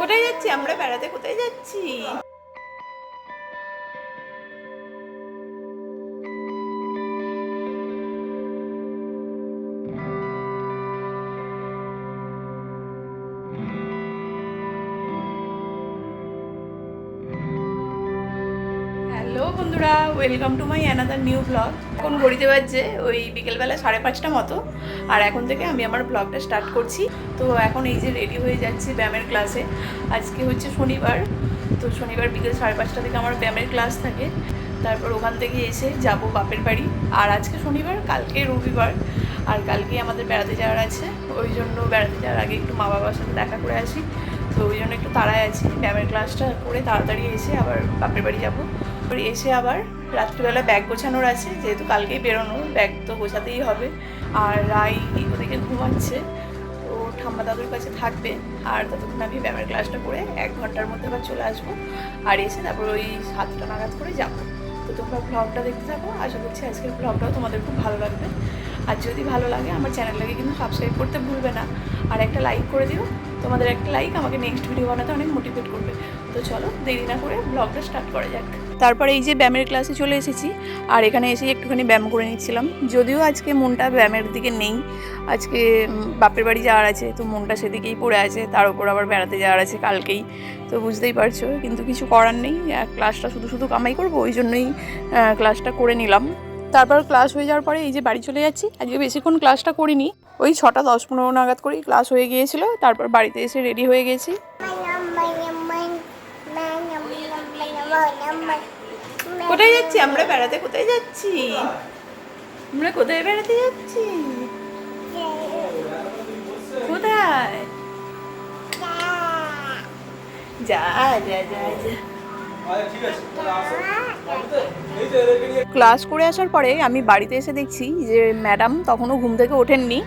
কোথায় যাচ্ছি? আমরা বেড়াতে কোথায় যাচ্ছি? বন্ধুরা welcome to my another new blog এখন ঘড়িতে বাজছে ওই বিকেলবেলা সাড়ে পাঁচটা মতো, আর এখন থেকে আমি আমার ব্লগটা স্টার্ট করছি। তো এখন এই যে রেডি হয়ে যাচ্ছি ব্যায়ামের ক্লাসে আজকে হচ্ছে শনিবার, তো শনিবার বিকেল সাড়ে পাঁচটা থেকে আমার ব্যায়ামের ক্লাস থাকে। তারপর ওখান থেকে এসে যাব বাপের বাড়ি। আর আজকে শনিবার, কালকে রবিবার, আর কালকে আমাদের বেড়াতে যাওয়ার আছে। ওই জন্য বেড়াতে যাওয়ার আগে একটু মা বাবার সাথে দেখা করে আসি। তো ওই জন্য একটু তাড়ায় আছি। ব্যায়ামের ক্লাসটা করে তাড়াতাড়ি এসে আবার বাপের বাড়ি যাব। এসে আবার রাত্রিবেলা ব্যাগ গোছানোর আছে, যেহেতু কালকেই বেরোনো ব্যাগ তো গোছাতেই হবে। আর রাই ওদিকে ঘুমাচ্ছে ও ঠাম্মা দাদুর কাছে থাকবে। আর ততক্ষণ আমি ব্যায়ামের ক্লাসটা করে এক ঘণ্টার মধ্যে আবার চলে আসব। আর এসে তারপর ওই সাতটা নাগাদ করে যাব। তো তোমরা ব্লগটা দেখতে থাকো। আশা করছি আজকের ব্লগটাও তোমাদের খুব ভালো লাগবে। আর যদি ভালো লাগে আমার চ্যানেলটাকে কিন্তু সাবস্ক্রাইব করতে ভুলবে না। আর একটা লাইক করে দিও। তোমাদের একটা লাইক আমাকে নেক্সট ভিডিও বানাতে অনেক মোটিভেট করবে। তো চলো, দেরি না করে ব্লগটা স্টার্ট করা যাক। তারপরে এই যে ব্যায়ামের ক্লাসে চলে এসেছি। আর এখানে এসে একটুখানি ব্যায়াম করে নিচ্ছিলাম। যদিও আজকে মনটা ব্যায়ামের দিকে নেই। আজকে বাপের বাড়ি যাওয়ার আছে, তো মনটা সেদিকেই পড়ে আছে। তার উপর আবার বেড়াতে যাওয়ার আছে কালকেই। তো বুঝতেই পারছ, কিন্তু কিছু করার নেই। ক্লাসটা শুধু শুধু কামাই করব, ওই জন্যই ক্লাসটা করে নিলাম। তারপর ক্লাস হয়ে যাওয়ার পরে এই যে বাড়ি চলে যাচ্ছি। আজকে বেশিক্ষণ ক্লাসটা করিনি। ওই ছটা দশ পনেরো নাগাদ করেই ক্লাস হয়ে গিয়েছিল। তারপর বাড়িতে এসে রেডি হয়ে গেছি। কোথায় যাচ্ছি? আমরা বেড়াতে কোথায় যাচ্ছি? আমরা কোথায় বেড়াতে যাচ্ছি? কোথায়? যা যা যা যা। ক্লাস করে আসার পরে আমি বাড়িতে এসে দেখছি যে ম্যাডাম তখনও ঘুম থেকে ওঠেননি।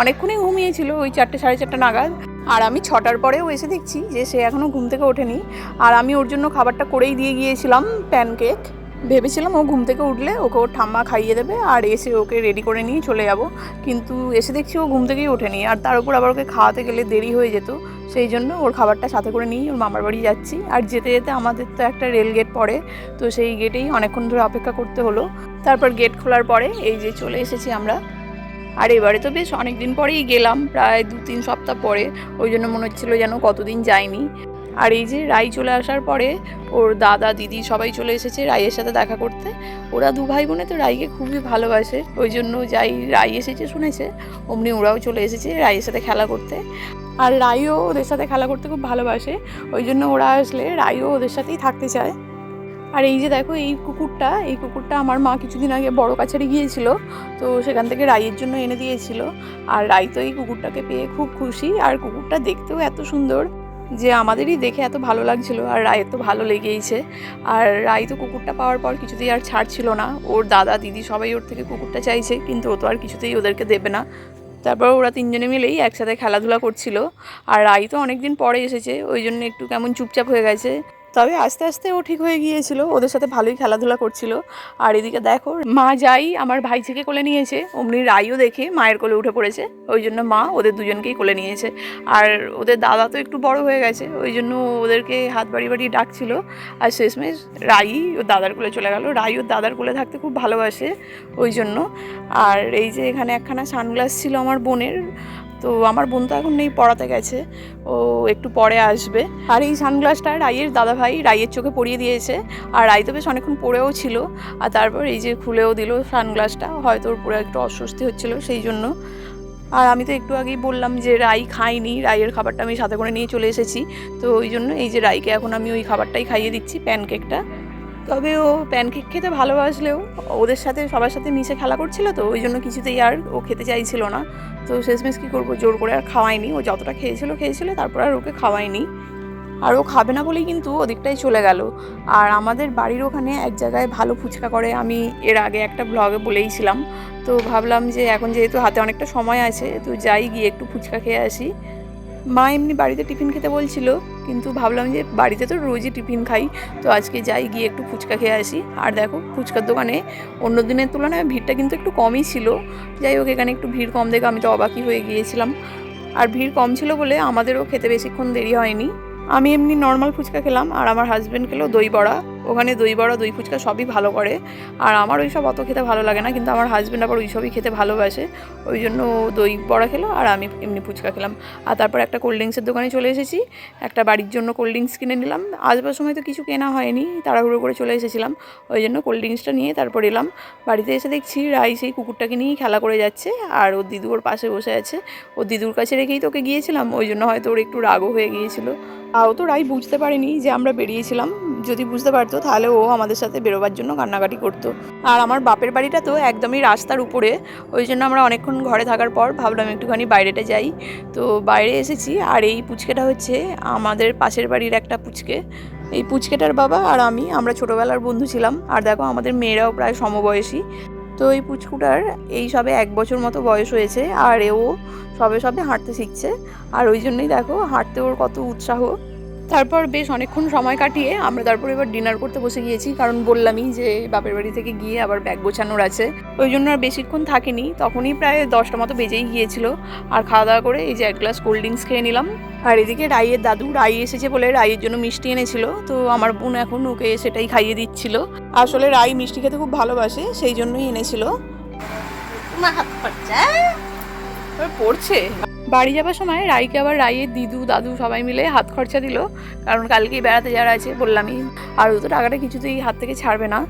অনেকক্ষণই ঘুমিয়েছিল ওই চারটে, সাড়ে চারটে নাগাদ। আর আমি ছটার পরেও এসে দেখছি যে সে এখনও ঘুম থেকে ওঠেনি। আর আমি ওর জন্য খাবারটা করেই দিয়ে গিয়েছিলাম প্যানকেক। ভেবেছিলাম ও ঘুম থেকে উঠলে ওকে ওর ঠাম্মা খাইয়ে দেবে আর এসে ওকে রেডি করে নিয়ে চলে যাব। কিন্তু এসে দেখছি ও ঘুম থেকেই ওঠেনি আর তার উপর আবার ওকে খাওয়াতে গেলে দেরি হয়ে যেত। সেই জন্য ওর খাবারটা সাথে করে নিয়েই ওর মামার বাড়ি যাচ্ছি। আর যেতে যেতে আমাদের তো একটা রেল গেট পড়ে, তো সেই গেটেই অনেকক্ষণ ধরে অপেক্ষা করতে হলো। তারপর গেট খোলার পরে এই যে চলে এসেছি আমরা। আর এবারে তো বেশ অনেক দিন পরেই গেলাম, প্রায় দু তিন সপ্তাহ পরে। ওই জন্য মনে হচ্ছিল যেন কতদিন যায়নি আর এই যে রাই চলে আসার পরে ওর দাদা, দিদি সবাই চলে এসেছে রাইয়ের সাথে দেখা করতে। ওরা দু ভাই বোনে তো রাইকে খুবই ভালোবাসে, ওই জন্য যাই রাই এসেছে শুনেছে, অমনি ওরাও চলে এসেছে রাইয়ের সাথে খেলা করতে। আর রাইও ওদের সাথে খেলা করতে খুব ভালোবাসে, ওই জন্য ওরা আসলে রাইও ওদের সাথেই থাকতে চায়। আর এই যে দেখো এই কুকুরটা এই কুকুরটা আমার মা কিছুদিন আগে বড় কাছারি গিয়েছিল, তো সেখান থেকে রাইয়ের জন্য এনে দিয়েছিল। আর রাই তো এই কুকুরটাকে পেয়ে খুব খুশি, আর কুকুরটা দেখতেও এত সুন্দর। যে আমাদেরই দেখে এত ভালো লাগছিল আর রায়ের তো ভালো লেগেইছে। আর রায় তো কুকুরটা পাওয়ার পর কিছুতেই আর ছাড়ছিল না। ওর দাদা, দিদি সবাই ওর থেকে কুকুরটা চাইছে, কিন্তু ও তো আর কিছুতেই ওদেরকে দেবে না। তারপর ওরা তিনজনে মিলেই একসাথে খেলাধুলা করছিল। আর রায় তো অনেক দিন পরে এসেছে, ওই জন্য একটু কেমন চুপচাপ হয়ে গেছে। তবে আস্তে আস্তে ও ঠিক হয়ে গিয়েছিল। ওদের সাথে ভালোই খেলাধুলা করছিল। আর এদিকে দেখো, মা যাই আমার ভাইঝিকে কোলে নিয়েছে। অমনি রাইও দেখে মায়ের কোলে উঠে পড়েছে। ওই জন্য মা ওদের দুজনকেই কোলে নিয়েছে। আর ওদের দাদা তো একটু বড় হয়ে গেছে। ওই জন্য ওদেরকে হাত বাড়ি বাড়ি ডাকছিল। আর শেষমেশ রাই ওর দাদার কোলে চলে গেল। রাই ওর দাদার কোলে থাকতে খুব ভালোবাসে। ওই জন্য। আর এই যে এখানে একখানা সানগ্লাস ছিল আমার বোনের। তো আমার বোন তো এখন নেই, পড়াতে গেছে। ও একটু পরে আসবে। আর এই সানগ্লাসটা রাইয়ের দাদা ভাই রাইয়ের চোখে পরিয়ে দিয়েছে। আর রাই তো বেশ অনেকক্ষণ পরেও ছিল। আর তারপর এই যে খুলেও দিল সানগ্লাসটা, হয়তো ওর পুরো একটু অস্বস্তি হচ্ছিল সেই জন্য। আর আমি তো একটু আগেই বললাম যে রাই খাইনি রাইয়ের খাবারটা আমি সাথে করে নিয়ে চলে এসেছি। তো ওই জন্য এই যে রাইকে এখন আমি ওই খাবারটাই খাইয়ে দিচ্ছি, প্যানকেকটা। তবে ও প্যানকেক খেতে ভালোবাসলেও ওদের সাথে, সবার সাথে মিশে খেলা করছিল তো, ওই জন্য কিছুতেই আর ও খেতে চাইছিল না। তো শেষমেশ কী করব, জোর করে আর খাওয়াইনি ও যতটা খেয়েছিল খেয়েছিল, তারপর আর ওকে খাওয়াইনি আর ও খাবে না বলেই কিন্তু ওদিকটাই চলে গেল। আর আমাদের বাড়ির ওখানে এক জায়গায় ভালো ফুচকা করে, আমি এর আগে একটা ব্লগে বলেইছিলাম। তো ভাবলাম যে এখন যেহেতু হাতে অনেকটা সময় আছে, তো যাই গিয়ে একটু ফুচকা খেয়ে আসি। মা এমনি বাড়িতে টিফিন খেতে বলছিল, কিন্তু ভাবলাম যে বাড়িতে তো রোজই টিফিন খাই, তো আজকে যাই গিয়ে একটু ফুচকা খেয়ে আসি। আর দেখো, ফুচকার দোকানে অন্য দিনের তুলনায় ভিড়টা কিন্তু একটু কমই ছিল। যাই হোক, এখানে একটু ভিড় কম দেখে আমি তো অবাকই হয়ে গিয়েছিলাম। আর ভিড় কম ছিল বলে আমাদেরও খেতে বেশিক্ষণ দেরি হয়নি। আমি এমনি নর্মাল ফুচকা খেলাম, আর আমার হাজব্যান্ড খেলো দই বড়া। ওখানে দই বড়া, দই ফুচকা সবই ভালো করে। আর আমার ওই সব অত খেতে ভালো লাগে না, কিন্তু আমার হাজব্যান্ড আবার ওই সবই খেতে ভালোবাসে। ওই জন্য দই বড়া খেলো আর আমি এমনি ফুচকা খেলাম। আর তারপর একটা কোল্ড ড্রিঙ্কসের দোকানে চলে এসেছি। একটা বাড়ির জন্য কোল্ড ড্রিঙ্কস কিনে নিলাম। আসবার সময় তো কিছু কেনা হয়নি, তাড়াহুড়ো করে চলে এসেছিলাম। ওই জন্য কোল্ড ড্রিঙ্কসটা নিয়ে তারপর এলাম। বাড়িতে এসে দেখছি রাই সেই কুকুরটাকে নিয়েই খেলা করে যাচ্ছে। আর ওর দিদু ওর পাশে বসে আছে। ওর দিদুর কাছে রেখেই তোকে গিয়েছিলাম। ওই জন্য হয়তো ওর একটু রাগও হয়ে গিয়েছিল। তাও তো রাই বুঝতে পারেনি যে আমরা বেরিয়েছিলাম। যদি বুঝতে পারতো, তাহলে ও আমাদের সাথে বেরোবার জন্য কান্নাকাটি করতো। আর আমার বাপের বাড়িটা তো একদমই রাস্তার উপরে, ওই জন্য আমরা অনেকক্ষণ ঘরে থাকার পর ভাবলাম একটুখানি বাইরেটা যাই। তো বাইরে এসেছি, আর এই পুচকেটা হচ্ছে আমাদের পাশের বাড়ির একটা পুচকে। এই পুচকেটার বাবা আর আমি, আমরা ছোটোবেলার বন্ধু ছিলাম। আর দেখো, আমাদের মেয়েরাও প্রায় সমবয়সী। তো এই পুচকুটার এই সবে এক বছর মতো বয়স হয়েছে, আর এও সবে সবে হাঁটতে শিখছে। আর ওই জন্যই দেখো, হাঁটতে ওর কত উৎসাহ। তারপর বেশ অনেকক্ষণ সময় কাটিয়ে আমরা তারপর এবার ডিনার করতে বসে গিয়েছি। কারণ বললামই যে বাপের বাড়ি থেকে গিয়ে আবার ব্যাগ গোছানোর আছে। ওই জন্য আর বেশিক্ষণ থাকিনি। তখনই প্রায় দশটা মতো বেজেই গিয়েছিল। আর খাওয়া দাওয়া করে এই যে এক গ্লাস কোল্ড ড্রিঙ্কস খেয়ে নিলাম। আর এদিকে রাইয়ের দাদু রাই এসেছে বলে রাইয়ের জন্য মিষ্টি এনেছিল। তো আমার বোন এখন ওকে সেটাই খাইয়ে দিচ্ছিল। আসলে রাই মিষ্টি খেতে খুব ভালোবাসে সেই জন্যই এনেছিল। পড়ছে? বাড়ি যাবার সময় রাইকে আবার রাইয়ের দিদু, দাদু সবাই মিলে হাত খরচা দিল। কারণ কালকেই বেড়াতে যারা আছে বললামই আর ও তো টাকাটা কিছুতেই হাত থেকে ছাড়বে না।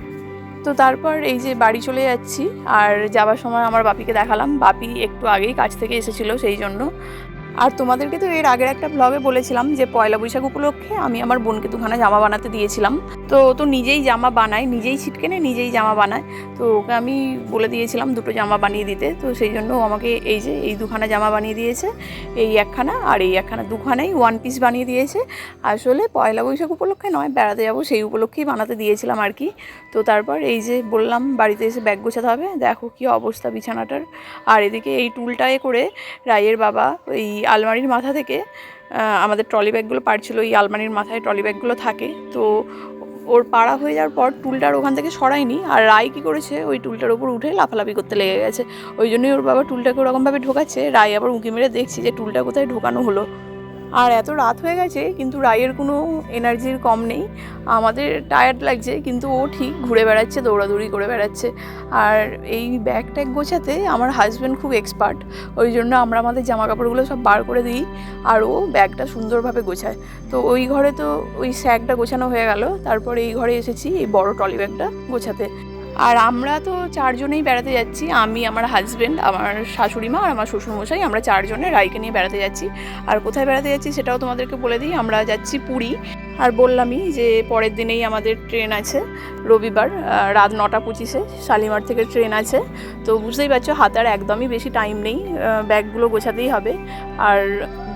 তো তারপর এই যে বাড়ি চলে যাচ্ছি, আর যাবার সময় আমার বাপিকে দেখালাম। বাপি একটু আগেই কাছ থেকে এসেছিল, সেই জন্য। আর তোমাদেরকে তো এর আগের একটা ব্লগে বলেছিলাম যে পয়লা বৈশাখ উপলক্ষে আমি আমার বোনকে দুখানা জামা বানাতে দিয়েছিলাম। তো তো নিজেই জামা বানায়, নিজেই ছিটকেনে নিজেই জামা বানায়। তো ওকে আমি বলে দিয়েছিলাম দুটো জামা বানিয়ে দিতে। তো সেই জন্য আমাকে এই যে এই দুখানা জামা বানিয়ে দিয়েছে, এই একখানা আর এই একখানা দুখানাই ওয়ান পিস বানিয়ে দিয়েছে। আসলে পয়লা বৈশাখ উপলক্ষে নয়, বেড়াতে যাব সেই উপলক্ষেই বানাতে দিয়েছিলাম আর কি। তো তারপর এই যে বললাম বাড়িতে এসে ব্যাগ গোছাতে হবে, দেখো কি অবস্থা বিছানাটার। আর এদিকে এই টুলটায় করে রায়ের বাবা, ওই আলমারির মাথা থেকে আমাদের ট্রলি ব্যাগগুলো পারছিল এই আলমারির মাথায় ট্রলি ব্যাগগুলো থাকে। তো ওর পাড়া হয়ে যাওয়ার পর টুলটার ওখান থেকে সরায়নি, আর রায় কী করেছে, ওই টুলটার ওপর উঠে লাফালাফি করতে লেগে গেছে। ওই জন্যই ওর বাবা টুলটাকে ওরকমভাবে ঢোকাচ্ছে, রায় আবার উঁকি মেরে দেখছি যে টুলটা কোথায় ঢোকানো হলো। আর এত রাত হয়ে গেছে, কিন্তু রায়ের কোনো এনার্জির কম নেই। আমাদের টায়ার্ড লাগছে, কিন্তু ও ঠিক ঘুরে বেড়াচ্ছে, দৌড়াদৌড়ি করে বেড়াচ্ছে। আর এই ব্যাগ ট্যাগ গোছাতে আমার হাজব্যান্ড খুব এক্সপার্ট ওই জন্য আমরা আমাদের জামা কাপড়গুলো সব বার করে দিই আর ও ব্যাগটা সুন্দরভাবে গোছায়। তো ওই ঘরে তো ওই স্যাগটা গোছানো হয়ে গেল, তারপরে এই ঘরে এসেছি, এই বড় ট্রলি ব্যাগটা গোছাতে। আর আমরা তো চারজনেই বেড়াতে যাচ্ছি। আমি, আমার হাজব্যান্ড আমার শাশুড়ি মা আর আমার শ্বশুরমশাই, আমরা চারজনে রায়কে নিয়ে বেড়াতে যাচ্ছি। আর কোথায় বেড়াতে যাচ্ছি সেটাও তোমাদেরকে বলে দিই। আমরা যাচ্ছি পুরী। আর বললামই যে পরের দিনেই আমাদের ট্রেন আছে, রবিবার রাত নটা পঁচিশে শালিমার থেকে ট্রেন আছে। তো বুঝতেই পারছ, হাতে আর একদমই বেশি টাইম নেই ব্যাগগুলো গোছাতেই হবে। আর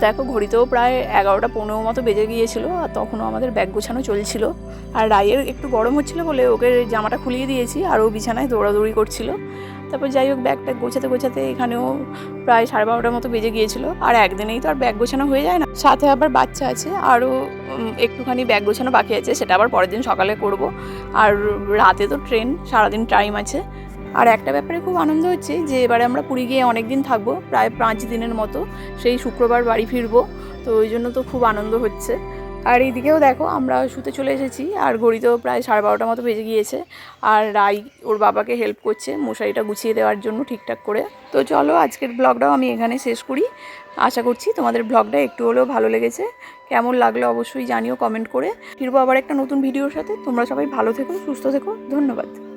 দেখো, ঘড়িতেও প্রায় এগারোটা পনেরো মতো বেজে গিয়েছিল, আর তখনও আমাদের ব্যাগ গোছানো চলছিল। আর রায়ের একটু গরম হচ্ছিল বলে ওকে জামাটা খুলিয়ে দিয়েছি, আর ও বিছানায় দৌড়াদৌড়ি করছিল। তারপর যাই হোক, ব্যাগটা গোছাতে গোছাতে এখানেও প্রায় সাড়ে বারোটার মতো বেজে গিয়েছিল। আর একদিনেই তো আর ব্যাগ গোছানো হয়ে যায় না। সাথে আবার বাচ্চা আছে, আরও একটুখানি ব্যাগ গোছানো বাকি আছে, সেটা আবার পরের দিন সকালে করব। আর রাতে তো ট্রেন, সারাদিন টাইম আছে। আর একটা ব্যাপারে খুব আনন্দ হচ্ছে যে, এবারে আমরা পুরী গিয়ে অনেক দিন থাকব, প্রায় পাঁচ দিনের মতো। সেই শুক্রবার বাড়ি ফিরবো, তো ওই জন্য তো খুব আনন্দ হচ্ছে। আর এইদিকেও দেখো, আমরা শুতে চলে এসেছি, আর ঘড়িতেও প্রায় সাড়ে বারোটার মতো বেজে গিয়েছে। আর রাই ওর বাবাকে হেল্প করছে মশারিটা গুছিয়ে দেওয়ার জন্য ঠিকঠাক করে। তো চলো, আজকের ব্লগটাও আমি এখানে শেষ করি। আশা করছি তোমাদের ব্লগটা একটু হলেও ভালো লেগেছে। কেমন লাগল অবশ্যই জানিও কমেন্ট করে। ফিরবো আবার একটা নতুন ভিডিওর সাথে। তোমরা সবাই ভালো থেকো, সুস্থ থেকো। ধন্যবাদ।